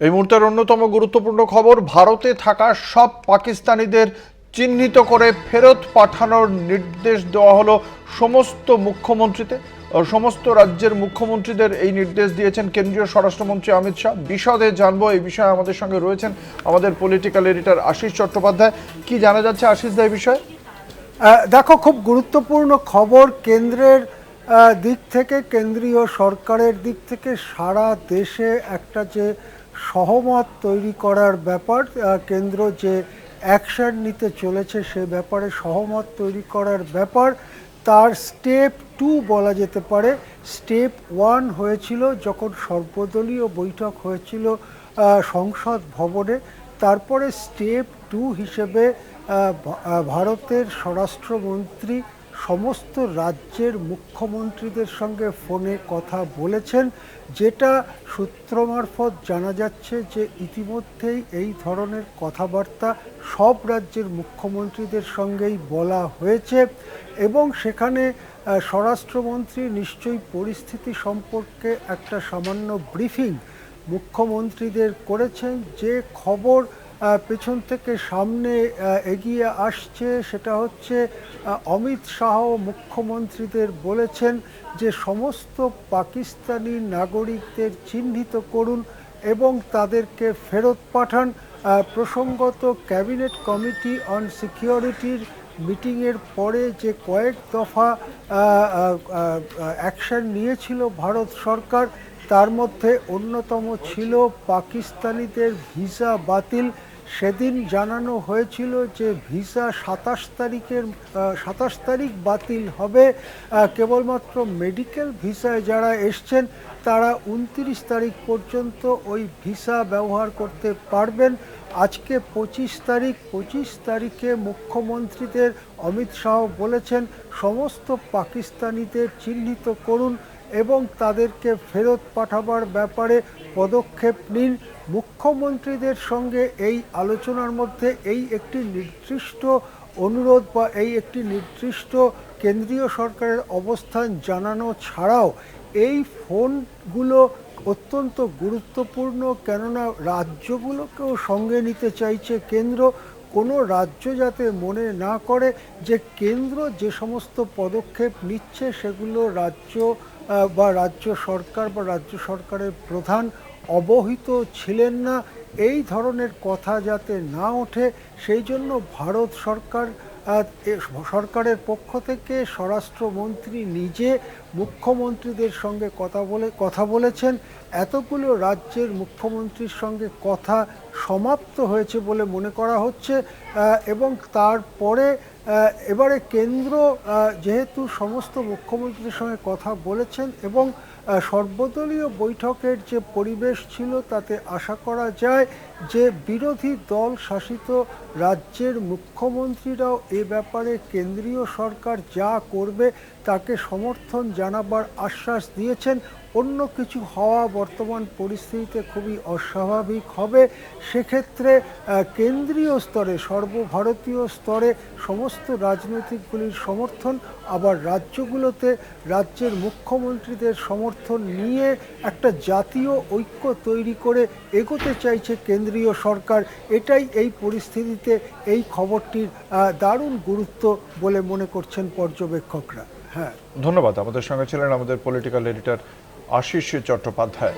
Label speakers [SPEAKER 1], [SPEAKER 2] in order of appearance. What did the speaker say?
[SPEAKER 1] এই মুহূর্তের অন্যতম গুরুত্বপূর্ণ খবর, ভারতে থাকা সব পাকিস্তানিদের চিহ্নিত করে ফেরত পাঠানোর নির্দেশ দেওয়া হলো সমস্ত মুখ্যমন্ত্রীতে। সমস্ত রাজ্যের মুখ্যমন্ত্রীদের এই নির্দেশ দিয়েছেন কেন্দ্রীয় স্বরাষ্ট্রমন্ত্রী অমিত শাহ। বিশদে জানব, এই বিষয়ে আমাদের সঙ্গে রয়েছেন আমাদের পলিটিক্যাল এডিটর আশিস চট্টোপাধ্যায়। কি জানা যাচ্ছে আশিস দা এই বিষয়ে?
[SPEAKER 2] দেখো, খুব গুরুত্বপূর্ণ খবর, কেন্দ্রের দিক থেকে, কেন্দ্রীয় সরকারের দিক থেকে সারা দেশে একটা যে সহমত তৈরি করার ব্যাপার কেন্দ্র যে অ্যাকশন নিতে চলেছে সে ব্যাপারে সহমত তৈরি করার ব্যাপার, তার স্টেপ টু বলা যেতে পারে। স্টেপ ওয়ান হয়েছিল যখন সর্বদলীয় বৈঠক হয়েছিল সংসদ ভবনে। তারপরে স্টেপ টু হিসেবে ভারতের স্বরাষ্ট্রমন্ত্রী সমস্ত রাজ্যের মুখ্যমন্ত্রীদের সঙ্গে ফোনে কথা বলেছেন, যেটা সূত্র মারফত জানা যাচ্ছে যে ইতিমধ্যেই এই ধরনের কথাবার্তা সব রাজ্যের মুখ্যমন্ত্রীদের সঙ্গেই বলা হয়েছে এবং সেখানে স্বরাষ্ট্রমন্ত্রী নিশ্চয়ই পরিস্থিতি সম্পর্কে একটা সামান্য ব্রিফিং মুখ্যমন্ত্রীদের করেছেন। যে খবর পেছন থেকে সামনে এগিয়ে আসছে সেটা হচ্ছে অমিত শাহ মুখ্যমন্ত্রীদের বলেছেন যে সমস্ত পাকিস্তানি নাগরিকদের চিহ্নিত করুন এবং তাদেরকে ফেরত পাঠান। প্রসঙ্গত ক্যাবিনেট কমিটি অন সিকিউরিটির মিটিংয়ের পরে যে কয়েক দফা অ্যাকশন নিয়েছিল ভারত সরকার, তার মধ্যে অন্যতম ছিল পাকিস্তানিদের ভিসা বাতিল। সেদিন জানানো হয়েছিল যে ভিসা সাতাশ তারিখের সাতাশ তারিখ বাতিল হবে। কেবলমাত্র মেডিকেল ভিসায় যারা এসছেন, তারা উনত্রিশ তারিখ পর্যন্ত ওই ভিসা ব্যবহার করতে পারবেন। আজকে পঁচিশ তারিখ, পঁচিশ তারিখে মুখ্যমন্ত্রীদের অমিত শাহ বলেছেন, সমস্ত পাকিস্তানিদের চিহ্নিত করুন। এবং তাদেরকে ফেরত পাঠাবার ব্যাপারে পদক্ষেপ নিন। মুখ্যমন্ত্রীদের সঙ্গে এই আলোচনার মধ্যে এই একটি নির্দিষ্ট অনুরোধ বা এই একটি নির্দিষ্ট কেন্দ্রীয় সরকারের অবস্থান জানানো ছাড়াও এই ফোনগুলো অত্যন্ত গুরুত্বপূর্ণ। কেননা রাজ্যগুলোকেও সঙ্গে নিতে চাইছে কেন্দ্র। কোনো রাজ্য যাতে মনে না করে যে কেন্দ্র যে সমস্ত পদক্ষেপ নিচ্ছে সেগুলো রাজ্য বা রাজ্য সরকার বা রাজ্য সরকারের প্রধান অবহিত ছিলেন না, এই ধরনের কথা যাতে না ওঠে, সেই জন্য ভারত সরকার সরকারের পক্ষ থেকে স্বরাষ্ট্রমন্ত্রী নিজে মুখ্যমন্ত্রীদের সঙ্গে কথা বলে, কথা বলেছেন। এতগুলো রাজ্যের মুখ্যমন্ত্রীর সঙ্গে কথা সমাপ্ত হয়েছে বলে মনে করা হচ্ছে এবং তারপরে এবারে কেন্দ্র যেহেতু সমস্ত মুখ্যমন্ত্রীর সঙ্গে কথা বলেছেন এবং সর্বদলীয় বৈঠকের যে পরিবেশ ছিল তাতে আশা করা যায় যে বিরোধী দল শাসিত রাজ্যের মুখ্যমন্ত্রীরাও এ ব্যাপারে কেন্দ্রীয় সরকার যা করবে তাকে সমর্থন জানাবার আশ্বাস দিয়েছেন। অন্য কিছু হওয়া বর্তমান পরিস্থিতিতে খুবই অস্বাভাবিক হবে। সেক্ষেত্রে কেন্দ্রীয় স্তরে, সর্বভারতীয় স্তরে সমস্ত রাজনৈতিকগুলির সমর্থন, আবার রাজ্যগুলোতে রাজ্যের মুখ্যমন্ত্রীদের সমর্থন নিয়ে একটা জাতীয় ঐক্য তৈরি করে এগোতে চাইছে কেন্দ্রীয় সরকার। এটাই এই পরিস্থিতিতে এই খবরটির দারুণ গুরুত্ব বলে মনে করছেন পর্যবেক্ষকরা। হ্যাঁ।
[SPEAKER 1] ধন্যবাদ। আমাদের সঙ্গে ছিলেন আমাদের পলিটিক্যাল এডিটর আশিষ চট্টোপাধ্যায়।